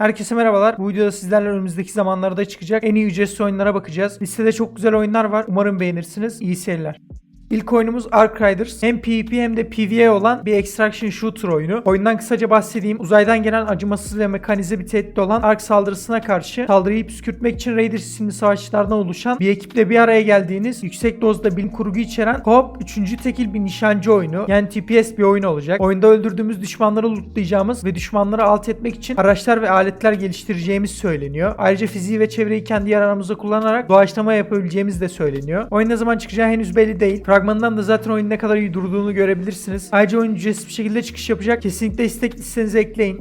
Herkese merhabalar. Bu videoda sizlerle önümüzdeki zamanlarda çıkacak en iyi ücretsiz oyunlara bakacağız. Listede çok güzel oyunlar var. Umarım beğenirsiniz. İyi seyirler. İlk oyunumuz Ark Riders. Hem PvP hem de PvE olan bir extraction shooter oyunu. Oyundan kısaca bahsedeyim. Uzaydan gelen acımasız ve mekanize bir tehdit olan Ark saldırısına karşı saldırıyı püskürtmek için Raiders isimli savaşçılardan oluşan bir ekiple bir araya geldiğiniz yüksek dozda bilim kurgu içeren co-op 3. tekil bir nişancı oyunu. Yani TPS bir oyun olacak. Oyunda öldürdüğümüz düşmanları lootlayacağımız ve düşmanları alt etmek için araçlar ve aletler geliştireceğimiz söyleniyor. Ayrıca fiziği ve çevreyi kendi yararımıza kullanarak doğaçlama yapabileceğimiz de söyleniyor. Oyun ne zaman çıkacağı henüz belli değil. Fragmanından da zaten oyunun ne kadar iyi durduğunu görebilirsiniz. Ayrıca oyun ücretsiz bir şekilde çıkış yapacak. Kesinlikle istek listenize ekleyin.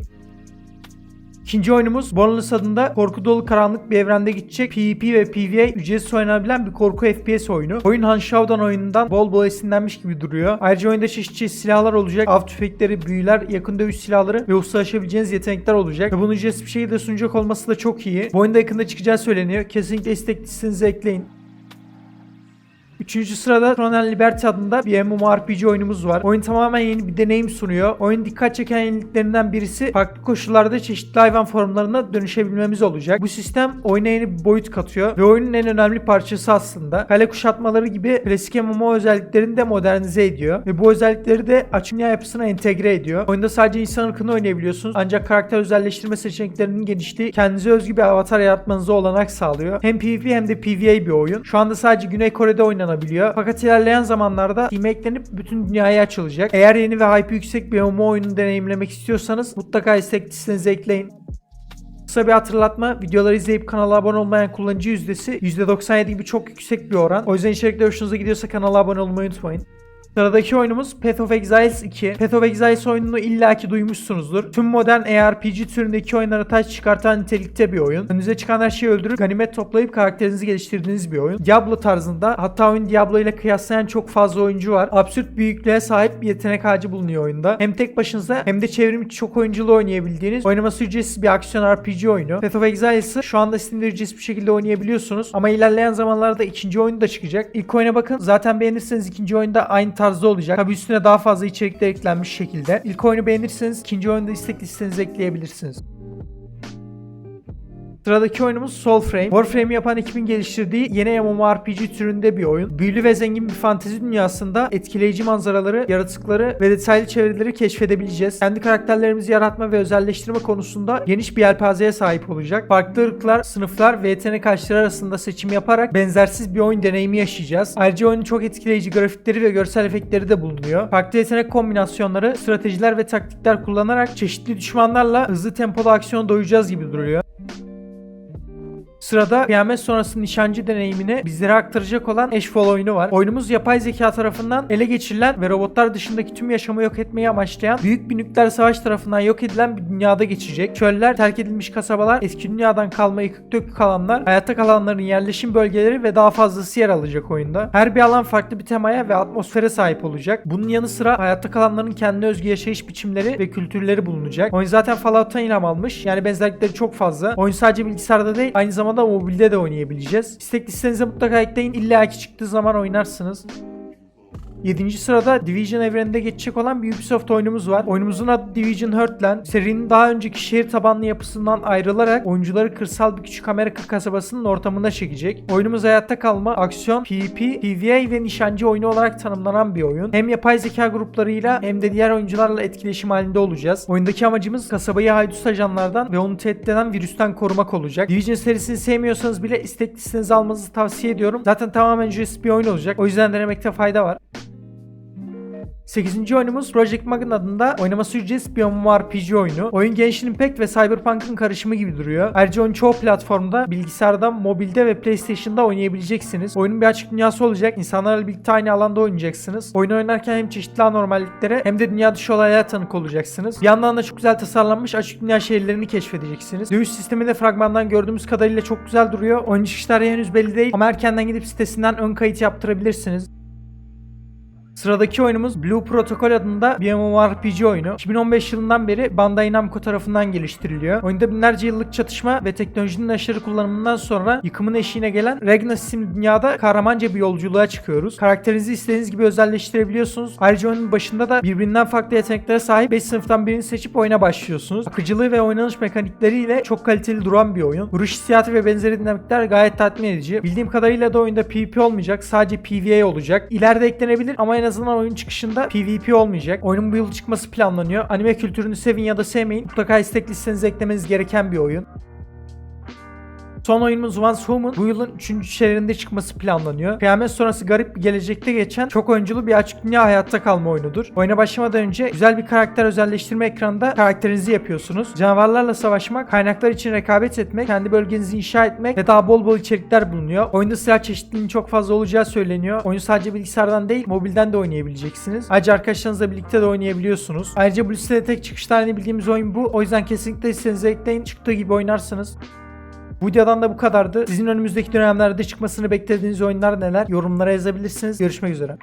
İkinci oyunumuz Borderlands adında korku dolu karanlık bir evrende geçecek PvP ve PvE ücretsiz oynanabilen bir korku FPS oyunu. Oyun Han Shoudan oyunundan bol bol esinlenmiş gibi duruyor. Ayrıca oyunda çeşitli silahlar olacak. Av tüfekleri, büyüler, yakın dövüş silahları ve ustalaşabileceğiniz yetenekler olacak. Ve bunu ücretsiz bir şekilde sunacak olması da çok iyi. Bu oyunda yakında çıkacağı söyleniyor. Kesinlikle istek listenize ekleyin. Üçüncü sırada Tronel Liberty adında bir MMORPG oyunumuz var. Oyun tamamen yeni bir deneyim sunuyor. Oyun dikkat çeken yeniliklerinden birisi farklı koşullarda çeşitli hayvan formlarına dönüşebilmemiz olacak. Bu sistem oyuna yeni bir boyut katıyor ve oyunun en önemli parçası aslında. Kale kuşatmaları gibi klasik MMO özelliklerini de modernize ediyor ve bu özellikleri de açık dünya yapısına entegre ediyor. Oyunda sadece insan ırkını oynayabiliyorsunuz ancak karakter özelleştirme seçeneklerinin genişliği kendinize özgü bir avatar yaratmanıza olanak sağlıyor. Hem PvP hem de PvE bir oyun. Şu anda sadece Güney Kore'de oynanabiliyor. Fakat ilerleyen zamanlarda Steam eklenip bütün dünyaya açılacak. Eğer yeni ve hype yüksek bir MMO oyunu deneyimlemek istiyorsanız mutlaka istek listenize ekleyin. Kısa bir hatırlatma. Videoları izleyip kanala abone olmayan kullanıcı yüzdesi %97 gibi çok yüksek bir oran. O yüzden içerikler hoşunuza gidiyorsa kanala abone olmayı unutmayın. Sıradaki oyunumuz Path of Exiles 2. Path of Exiles oyununu illaki duymuşsunuzdur. Tüm modern ARPG türündeki oyunlara taş çıkartan nitelikte bir oyun. Önünüze çıkan her şeyi öldürüp ganimet toplayıp karakterinizi geliştirdiğiniz bir oyun. Diablo tarzında hatta oyun Diablo ile kıyaslayan çok fazla oyuncu var. Absürt büyüklüğe sahip bir yetenek ağacı bulunuyor oyunda. Hem tek başınıza hem de çevrim içi çok oyunculu oynayabildiğiniz oynaması ücretsiz bir aksiyon RPG oyunu. Path of Exiles'ı şu anda Steam'de ücretsiz bir şekilde oynayabiliyorsunuz. Ama ilerleyen zamanlarda ikinci oyunu da çıkacak. İlk oyuna bakın. Zaten beğenirseniz ikinci oyunda aynı tarzda olacak. Tabi üstüne daha fazla içerikler eklenmiş şekilde. İlk oyunu beğenirseniz ikinci oyunda istek listenize ekleyebilirsiniz. Sıradaki oyunumuz Soulframe. Warframe'i yapan ekibin geliştirdiği yeni MMORPG türünde bir oyun. Büyülü ve zengin bir fantezi dünyasında etkileyici manzaraları, yaratıkları ve detaylı çevreleri keşfedebileceğiz. Kendi karakterlerimizi yaratma ve özelleştirme konusunda geniş bir yelpazeye sahip olacak. Farklı ırklar, sınıflar ve yetenek ağaçları arasında seçim yaparak benzersiz bir oyun deneyimi yaşayacağız. Ayrıca oyunun çok etkileyici grafikleri ve görsel efektleri de bulunuyor. Farklı yetenek kombinasyonları, stratejiler ve taktikler kullanarak çeşitli düşmanlarla hızlı tempolu aksiyon doyacağız gibi duruyor. Sırada kıyamet sonrası nişancı deneyimini bizlere aktaracak olan Ashfall oyunu var. Oyunumuz yapay zeka tarafından ele geçirilen ve robotlar dışındaki tüm yaşamı yok etmeyi amaçlayan büyük bir nükleer savaş tarafından yok edilen bir dünyada geçecek. Çöller, terk edilmiş kasabalar, eski dünyadan kalma yıkık dökük alanlar, hayatta kalanların yerleşim bölgeleri ve daha fazlası yer alacak oyunda. Her bir alan farklı bir temaya ve atmosfere sahip olacak. Bunun yanı sıra hayatta kalanların kendine özgü yaşayış biçimleri ve kültürleri bulunacak. Oyun zaten Fallout'tan ilham almış. Yani benzerlikleri çok fazla. Oyun sadece bilgisayarda değil aynı zamanda mobilde de oynayabileceğiz. İstek listenize mutlaka ekleyin. İlla ki çıktığı zaman oynarsınız. 7. sırada Division evreninde geçecek olan bir Ubisoft oyunumuz var. Oyunumuzun adı Division Heartland. Serinin daha önceki şehir tabanlı yapısından ayrılarak oyuncuları kırsal bir küçük Amerika kasabasının ortamına çekecek. Oyunumuz hayatta kalma, aksiyon, PvP, PvE ve nişancı oyunu olarak tanımlanan bir oyun. Hem yapay zeka gruplarıyla hem de diğer oyuncularla etkileşim halinde olacağız. Oyundaki amacımız kasabayı haydut ajanlardan ve onu tehdit eden virüsten korumak olacak. Division serisini sevmiyorsanız bile istek listenize almanızı tavsiye ediyorum. Zaten tamamen ücretsiz bir oyun olacak. O yüzden denemekte fayda var. 8. oyunumuz Project Magen adında oynaması ücretsiz bir MMORPG oyunu. Oyun Genshin Impact ve Cyberpunk'ın karışımı gibi duruyor. Ayrıca oyun çoğu platformda, bilgisayarda, mobilde ve PlayStation'da oynayabileceksiniz. Oyunun bir açık dünyası olacak. İnsanlarla birlikte aynı alanda oynayacaksınız. Oyunu oynarken hem çeşitli anormalliklere hem de dünya dışı olaylara tanık olacaksınız. Bir yandan da çok güzel tasarlanmış açık dünya şehirlerini keşfedeceksiniz. Dövüş sistemi de fragmandan gördüğümüz kadarıyla çok güzel duruyor. Oyun çıkış tarihi henüz belli değil ama erkenden gidip sitesinden ön kayıt yaptırabilirsiniz. Sıradaki oyunumuz Blue Protocol adında bir MMORPG oyunu. 2015 yılından beri Bandai Namco tarafından geliştiriliyor. Oyunda binlerce yıllık çatışma ve teknolojinin aşırı kullanımından sonra yıkımın eşiğine gelen Regna isimli dünyada kahramanca bir yolculuğa çıkıyoruz. Karakterinizi istediğiniz gibi özelleştirebiliyorsunuz. Ayrıca oyunun başında da birbirinden farklı yeteneklere sahip 5 sınıftan birini seçip oyuna başlıyorsunuz. Akıcılığı ve oynanış mekanikleriyle çok kaliteli duran bir oyun. Vuruş hissiyatı ve benzeri dinamikler gayet tatmin edici. Bildiğim kadarıyla da oyunda PvP olmayacak. Sadece PvE olacak. İleride eklenebilir ama en azından oyun çıkışında PvP olmayacak. Oyunun bu yıl çıkması planlanıyor. Anime kültürünü sevin ya da sevmeyin. Mutlaka istek listenize eklemeniz gereken bir oyun. Son oyunumuz Once Human bu yılın 3. çeyreğinde çıkması planlanıyor. Kıyamet sonrası garip bir gelecekte geçen çok oyunculu bir açık dünya hayatta kalma oyunudur. Oyuna başlamadan önce güzel bir karakter özelleştirme ekranında karakterinizi yapıyorsunuz. Canavarlarla savaşmak, kaynaklar için rekabet etmek, kendi bölgenizi inşa etmek ve daha bol bol içerikler bulunuyor. Oyunda silah çeşitliliğinin çok fazla olacağı söyleniyor. Oyunu sadece bilgisayardan değil mobilden de oynayabileceksiniz. Ayrıca arkadaşlarınızla birlikte de oynayabiliyorsunuz. Ayrıca bu listede tek çıkış tarihini bildiğimiz oyun bu. O yüzden kesinlikle listenize ekleyin. Çıktığı gibi oynarsınız. Bu videodan da bu kadardı. Sizin önümüzdeki dönemlerde çıkmasını beklediğiniz oyunlar neler? Yorumlara yazabilirsiniz. Görüşmek üzere.